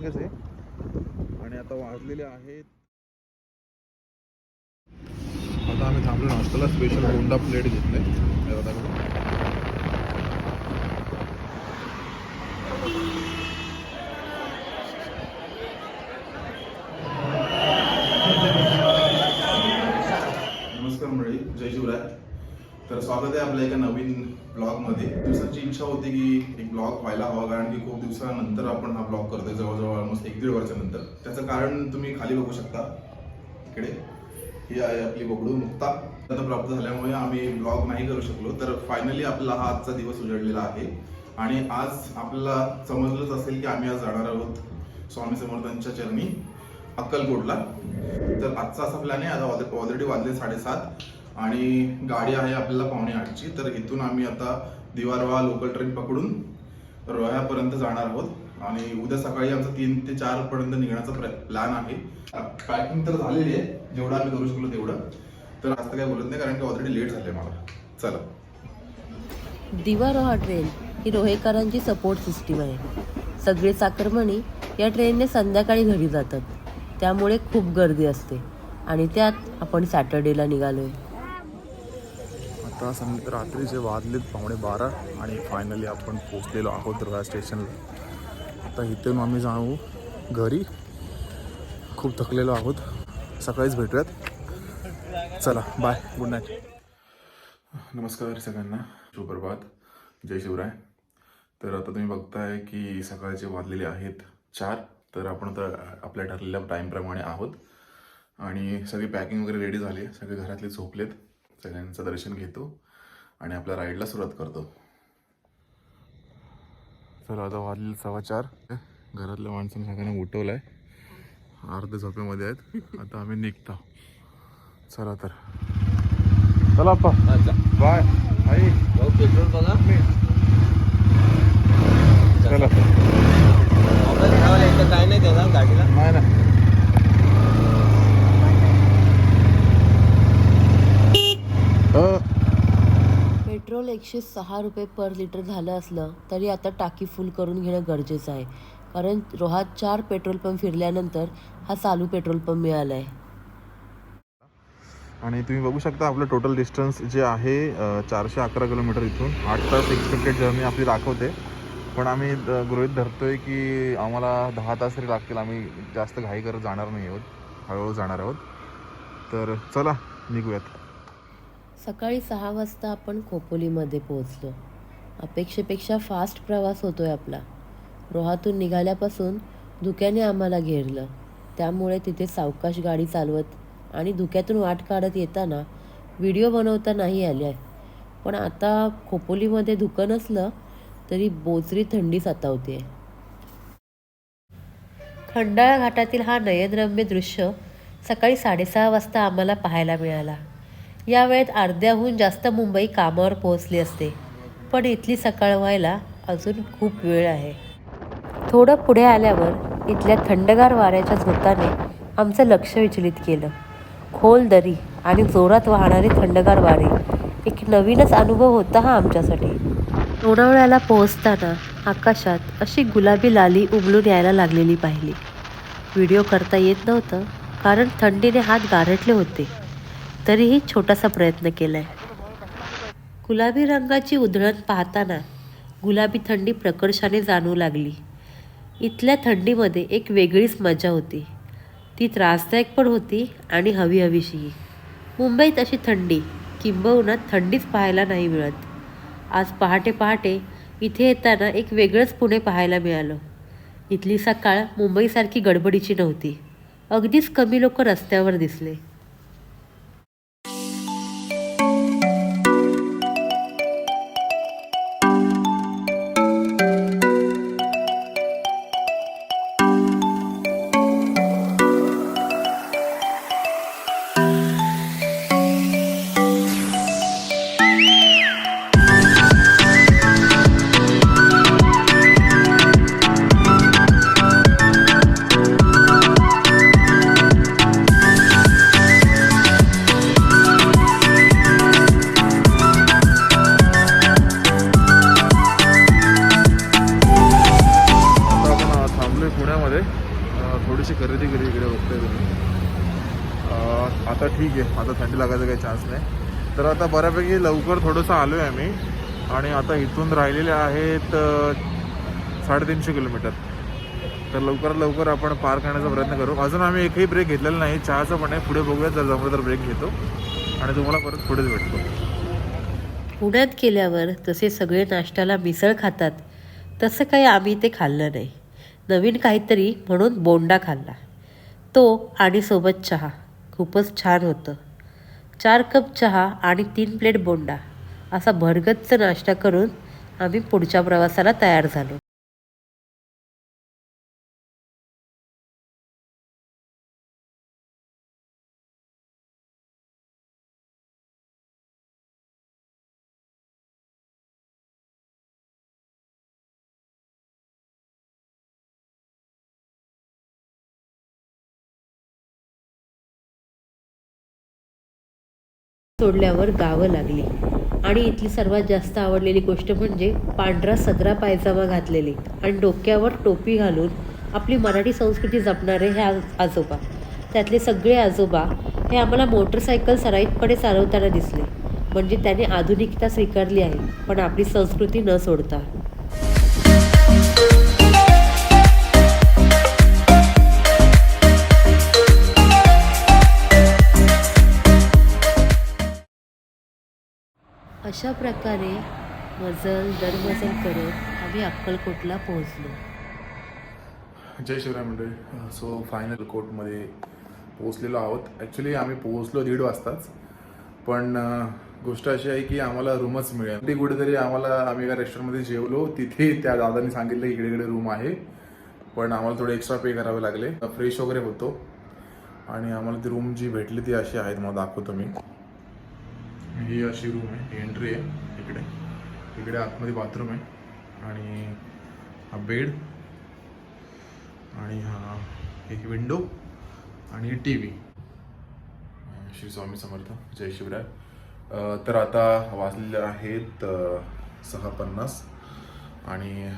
टायमिंगच आहे. आणि आता वाजलेले आहेत. आता आम्ही थांबलो नाश्त्याला. स्पेशल गोंडा प्लेट घेतले. नमस्कार मंडळी. जय शिवराय. तर स्वागत आहे आपल्या एका नवीन ब्लॉगमध्ये. दिवसाची इच्छा होती की एक ब्लॉग व्हायला हवा कारण की खूप दिवसानंतर आपण हा ब्लॉग करतोय जवळजवळ ऑलमोस्ट एक दीड वर्षानंतर त्याचं कारण तुम्ही खाली बघू शकता. इकडे. ही आहे आपली बबडू मुक्ता. आता प्राप्त झाल्यामुळे आम्ही ब्लॉग नाही करू शकलो तर फायनली आपला हा आजचा दिवस उजळलेला आहे. आणि आज आपल्याला समजलंच असेल की आम्ही आज जाणार आहोत स्वामी समर्थांच्या चरणी अक्कलकोटला. तर आजचा असा प्लॅन आहे आता ऑलरेडी वाजले साडेसात. आणि गाडी आहे आपल्याला पावणे आठची तर इथून आम्ही आता दिवारवा लोकल ट्रेन पकडून रोह्यापर्यंत जाणार आहोत. आणि उद्या सकाळी आमचा तीन ते चार पर्यंत निघण्याचा प्लॅन आहे. पॅकिंग तर झालेली आहे जेवढं आम्ही करू शकलो तेवढं. तर आज तर बोलत नाही कारण की ऑलरेडी लेट झाले मला. चला. दिवा रोहा ट्रेन ही रोहेकरांची सपोर्ट सिस्टीम आहे. सगळे चाकरमणी या ट्रेनने संध्याकाळी घरी जातात. त्यामुळे खूप गर्दी असते. आणि त्यात आपण सॅटर्डेला निघालोय. आता सं रात्रीचे वाजलेत पावणे बारा आणि फायनली आपण पोचलेलो आहोत रोया स्टेशनला. आता इथून आम्ही जाऊ घरी. खूप थकलेलो आहोत. सकाळीच भेटूयात. चला बाय गुड नाईट नमस्कार सगळ्यांना. सुप्रभात. जय शिवराय. तर आता तुम्ही बघताय की सकाळचे वाजलेले आहेत चार तर आपण आता आपल्या ठरलेल्या टाईमप्रमाणे आहोत. आणि सगळी पॅकिंग वगैरे रेडी झाली आहे. सगळे घरातले झोपलेत. सगळ्यांचं दर्शन घेतो आणि आपल्या राईडला सुरुवात करतो. चला आता वाजले सव्वा चार. घरातल्या माणसांनी सगळ्यांना उठवलं आहे अर्ध्या झोपेमध्ये आहेत. आता आम्ही निघतो. चला तर. चला बाय. आई. पेट्रोल बघा. चला. काय नाही देणार गाडीला. नाही ना पेट्रोल एकशे सहा रुपये पर लिटर झालं असलं तरी आता टाकी फुल करून घेणं गरजेचं आहे. कारण रोहात चार पेट्रोल पंप फिरल्यानंतर हा चालू पेट्रोल पंप मिळाला आहे आणि तुम्ही बघू शकता आपलं टोटल डिस्टन्स जे आहे चारशे अकरा किलोमीटर इथून. आठ तास एक्सपेक्टेड जर्नी आपली दाखवते. पण आम्ही गृहीत धरतोय की आम्हाला दहा तास तरी लागतील. आम्ही जास्त घाई करत जाणार नाही आहोत. हळूहळू जाणार आहोत. तर चला निघूयात. सकाळी सहा वाजता आपण खोपोलीमध्ये पोहोचलो. अपेक्षेपेक्षा फास्ट प्रवास होतो आहे आपला. रोहातून निघाल्यापासून धुक्याने आम्हाला घेरलं. त्यामुळे तिथे सावकाश गाडी चालवत आणि धुक्यातून वाट काढत येताना व्हिडिओ बनवता नाही आल्या. पण आता खोपोलीमध्ये धुकं नसलं तरी बोचरी थंडी सतावते खंडाळा घाटातील हा नयनरम्य दृश्य सकाळी साडेसहा वाजता आम्हाला पाहायला मिळाला. या वेळेत अर्ध्याहून जास्त मुंबई कामावर पोहोचली असते. पण इथली सकाळ व्हायला अजून खूप वेळ आहे. थोडं पुढे आल्यावर इथल्या थंडगार वाऱ्याच्या झोताने आमचं लक्ष विचलित केलं. खोल दरी आणि जोरात वाहणारे थंडगार वारे एक नवीनच अनुभव होता हा आमच्यासाठी. लोणावळ्याला पोहोचताना आकाशात अशी गुलाबी लाली उमलून यायला लागलेली पाहिली. व्हिडिओ करता येत नव्हतं कारण थंडीने हात गारटले होते. तरीही छोटासा प्रयत्न केलाय. गुलाबी रंगाची उधळण पाहताना गुलाबी थंडी प्रकर्षाने जाणवू लागली. इथल्या थंडीमध्ये एक वेगळीच मजा होती. ती त्रासदायक पण होती आणि हवी हवीशी मुंबईत अशी थंडी किंबहुना थंडीच पाहायला नाही मिळत. आज पहाटे पहाटे इथे येताना एक वेगळंच पुणे पाहायला मिळालं. इथली सकाळ मुंबईसारखी गडबडीची नव्हती. अगदीच कमी लोक रस्त्यावर दिसले. ठीक आहे. आता थंडी लागायचा काही चान्स नाही. तर आता बऱ्यापैकी लवकर थोडंसं आलो आहे आम्ही. आणि आता इथून राहिलेले आहेत साडेतीनशे किलोमीटर. तर लवकरात लवकर आपण पार करण्याचा प्रयत्न करू. अजून आम्ही एकही ब्रेक घेतलेला नाही. चहाचा पण आहे. पुढे बघूया. जर जमलं तर ब्रेक घेतो. आणि तुम्हाला परत पुढेच भेटतो. पुण्यात गेल्यावर जसे सगळे नाश्त्याला मिसळ खातात तसं काही आम्ही ते खाल्लं नाही. नवीन काहीतरी म्हणून बोंडा खाल्ला. तो आणि सोबत चहा. खूपच छान होतं. चार कप चहा आणि तीन प्लेट बोंडा असा भरगच्च नाश्ता करून आम्ही पुढच्या प्रवासाला तयार झालो. सोडल्यावर गावं लागली. आणि इथली सर्वात जास्त आवडलेली गोष्ट म्हणजे पांढरा सदरा पायजामा घातलेली आणि डोक्यावर टोपी घालून आपली मराठी संस्कृती जपणारे हे आजोबा. त्यातले सगळे आजोबा हे आम्हाला मोटरसायकल सराईतपणे चालवताना दिसले. म्हणजे त्याने आधुनिकता स्वीकारली आहे पण आपली संस्कृती न सोडता. अशा प्रकारे मजल दरमजल करत आम्ही अक्कलकोटला पोहोचलो. जय शिवराय मंडळी. सो फायनल कोर्टमध्ये पोहोचलेलो आहोत. ॲक्च्युली आम्ही पोहोचलो दीड वाजताच. पण गोष्ट अशी आहे की आम्हाला रूमच मिळेल. ते कुठेतरी आम्हाला आम्ही एका रेस्टॉरंटमध्ये जेवलो. तिथे त्या दादांनी सांगितलं की इकडे इकडे रूम आहे. पण आम्हाला थोडे एक्स्ट्रा पे करावे लागले. फ्रेश वगैरे होतो. आणि आम्हाला ती रूम जी भेटली ती अशी आहे तुम्हाला दाखवतो मी. ही अशी रूम आहे. एंट्री आहे इकडे. इकडे आतमध्ये बाथरूम आहे. आणि हा बेड आणि हा एक विंडो आणि टी व्ही श्री स्वामी समर्थ. जय शिवराय. तर आता वाजलेले आहेत सहा पन्नास आणि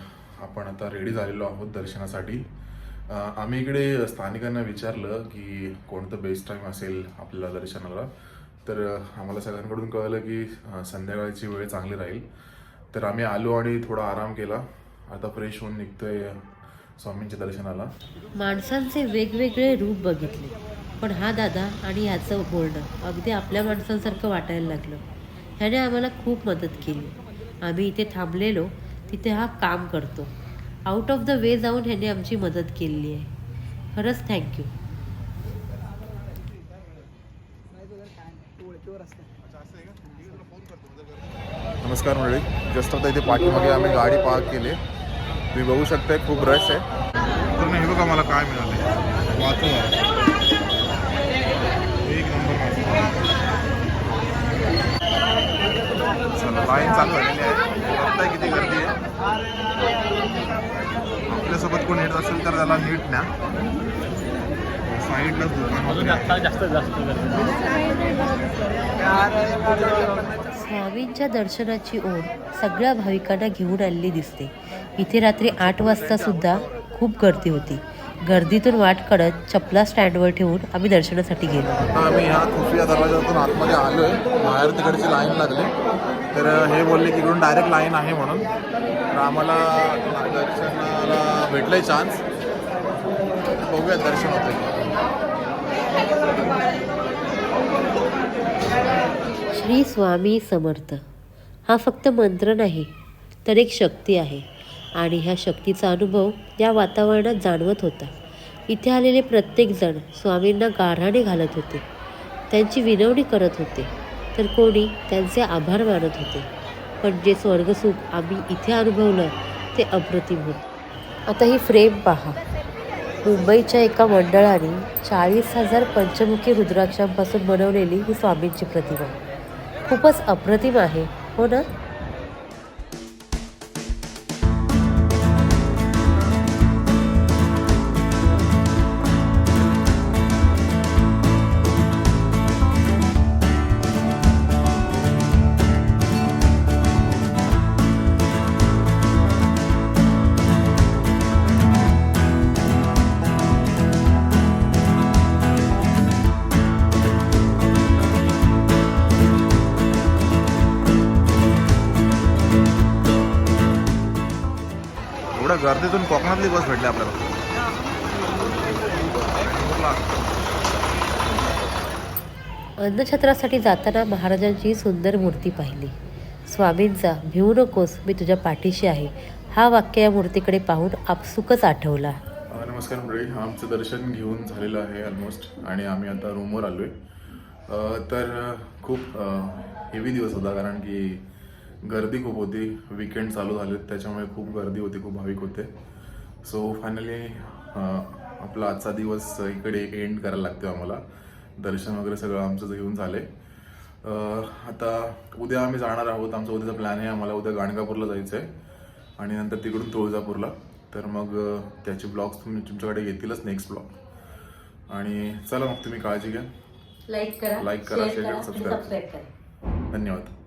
आपण आता रेडी झालेलो आहोत दर्शनासाठी. आम्ही इकडे स्थानिकांना विचारलं की कोणतं बेस्ट टाईम असेल आपल्याला दर्शनाला? तर आम्हाला सगळ्यांकडून कळलं की संध्याकाळची वेळ चांगली राहील. तर आम्ही आलो आणि थोडा आराम केला. आता फ्रेश होऊन निघतोय स्वामींच्या दर्शनाला. माणसांचे वेगवेगळे रूप बघितले. पण हा दादा आणि ह्याचं बोलणं अगदी आपल्या माणसांसारखं वाटायला लागलं. ह्याने आम्हाला खूप मदत केली. आम्ही इथे थांबलेलो तिथे हा काम करतो. आउट ऑफ द वे जाऊन ह्याने आमची मदत केलेली आहे. खरंच थँक्यू नमस्कार मंडळी. जस्ट आता इथे पाठीमागे आम्ही गाडी पार्क केली. तुम्ही बघू शकताय खूप रश आहे. तर नाही बघा मला काय मिळाले वाचो एक नंबर चला लाईन चालू झालेली आहे. बघताय किती गर्दी आहे. आपल्यासोबत कोण येत असेल तर त्याला नीट न्या साईडला दुकान वगैरे आहे. स्वामींच्या दर्शनाची ओढ सगळ्या भाविकांना घेऊन आलेली दिसते. इथे रात्री आठ वाजता सुद्धा खूप गर्दी होती. गर्दीतून वाट काढत चपला स्टँडवर ठेवून आम्ही दर्शनासाठी गेलो. आम्ही ह्या खुफिया दरवाजातून आतमध्ये आलोय. बाहेर तिकडची लाईन लागली. तर हे बोलले की इकडून डायरेक्ट लाईन आहे म्हणून. तर आम्हाला दर्शनाला भेटलंय चान्स बघूया दर्शन होतं श्री स्वामी समर्थ. हा फक्त मंत्र नाही तर एक शक्ती आहे. आणि ह्या शक्तीचा अनुभव या वातावरणात जाणवत होता. इथे आलेले प्रत्येकजण स्वामींना गाढाने घालत होते. त्यांची विनवणी करत होते. तर कोणी त्यांचे आभार मानत होते. पण जे स्वर्गसुख आम्ही इथे अनुभवलं ते अप्रतिम होते. आता ही फ्रेम पहा. मुंबईच्या एका मंडळाने चाळीस हजार पंचमुखी रुद्राक्षांपासून बनवलेली ही स्वामींची प्रतिमा. खूपच अप्रतिम आहे. हो ना? एवढ्या गर्दीतून कोकणातली बस भेटली आपल्याला. अन्नछत्रासाठी जाताना महाराजांची ही सुंदर मूर्ती पाहिली. स्वामींचा भिवू नकोस मी तुझ्या पाठीशी आहे. हा वाक्य या मूर्तीकडे पाहून आपसुकच आठवला. नमस्कार मंडळी. आमचं दर्शन घेऊन झालेलं आहे ऑलमोस्ट आणि आम्ही आता रूमवर आलो आहे तर खूप हेवी दिवस होता कारण की गर्दी खूप होती. विकेंड चालू झाले. त्याच्यामुळे खूप गर्दी होती खूप भाविक होते. सो फायनली आपला आजचा दिवस इकडे एंड करायला लागतो आम्हाला. दर्शन वगैरे सगळं आमचं घेऊन झालं. आता उद्या आम्ही जाणार आहोत. आमचा उद्याचा प्लॅन आहे. आम्हाला उद्या गाणगापूरला जायचं आहे आणि नंतर तिकडून तुळजापूरला. तर मग त्याचे ब्लॉग्स तुम्ही तुमच्याकडे येतीलच नेक्स्ट ब्लॉग आणि चला मग तुम्ही काळजी घ्या. लाईक करा Like करा, subscribe. subscribe करा. धन्यवाद.